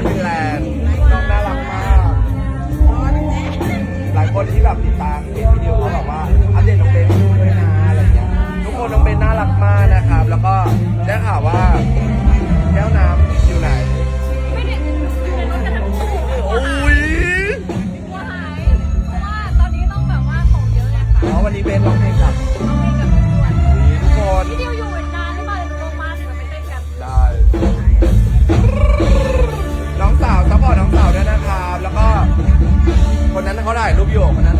นฟินแลนด์น้องน่ารักมาก หลายคนที่แบบติดตามเห็วิดีโอก็บอกว่าอัปเดตน้องเบนด้วยนะอะไรอย่างเงี้ยทุกคนน้องเบนน่ารักมากนะครับ แล้วก็ได้ข่าวว่าแก้วน้ำอยู่ไหนโอ้ยวหาวตอนนี้ต้องแบบว่าของเยอะและค่ะอ๋อวันนี้เบนร้องเพลงกับ็ได้รูปโยกคนนั้น